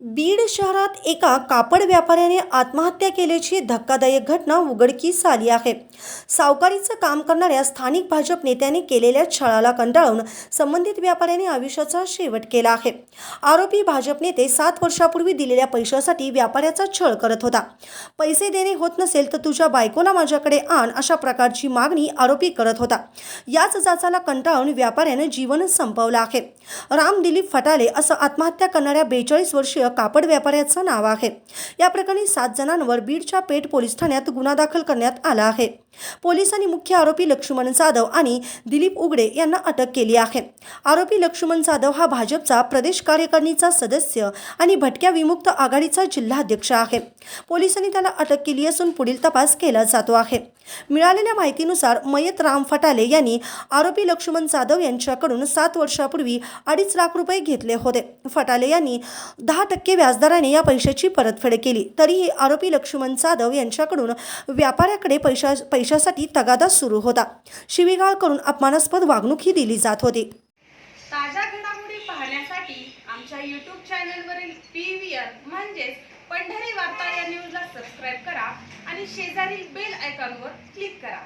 बीड शहरात एका कापड व्यापाऱ्याने आत्महत्या केल्याची धक्कादायक घटना उघडकीस आली आहे. सावकारीचं काम करणाऱ्या स्थानिक भाजप नेत्याने केलेल्या छळाला कंटाळून संबंधित व्यापाऱ्याने आयुष्याचा शेवट केला आहे. आरोपी भाजप नेते सात वर्षापूर्वी दिलेल्या पैशासाठी व्यापाऱ्याचा छळ करत होता. पैसे देणे होत नसेल तर तुझ्या बायकोला माझ्याकडे आण अशा प्रकारची मागणी आरोपी करत होता. याच जाचाला कंटाळून व्यापाऱ्यानं जीवन संपवलं आहे. राम दिलीप फटाले असं आत्महत्या करणाऱ्या बेचाळीस वर्षीय कापड व्यापाऱ्याचं नाव आहे. या प्रकरणी सात जणांवर बीडच्या पेठ पोलीस ठाण्यात गुन्हा दाखल करण्यात आला आहे. पोलिसांनी मुख्य आरोपी लक्ष्मण जाधव आणि दिलीप उगडे यांना अटक केली आहे. आरोपी लक्ष्मण जाधव हा भाजपचा प्रदेश कार्यकारिणीचा सदस्य आणि भटक्या विमुक्त आघाडीचा जिल्हाध्यक्ष आहे. पोलिसांनी त्याला अटक केली असून पुढील तपास केला जातो आहे. मिळालेल्या माहितीनुसार मयत राम फटाले यांनी आरोपी लक्ष्मण जाधव यांच्याकडून सात वर्षापूर्वी अडीच लाख रुपये घेतले होते. फटाले यांनी दहा टक्के व्याजदराने या पैशाची परतफेड केली. तरीही आरोपी लक्ष्मण जाधव यांच्याकडून व्यापाऱ्याकडे पैशा पैशासाठी तगादा सुरू होता. शिवीगाळ करून अपमानास्पद वागणूकही दिली जात होती. ताज्या घडामोडी पाहण्यासाठी आमच्या यूट्यूब चॅनलवरील पी व्ही आर म्हणजेच पंढरी वार्ता या न्यूजला सबस्क्राईब करा आणि शेजारील बेल आयकॉनवर क्लिक करा.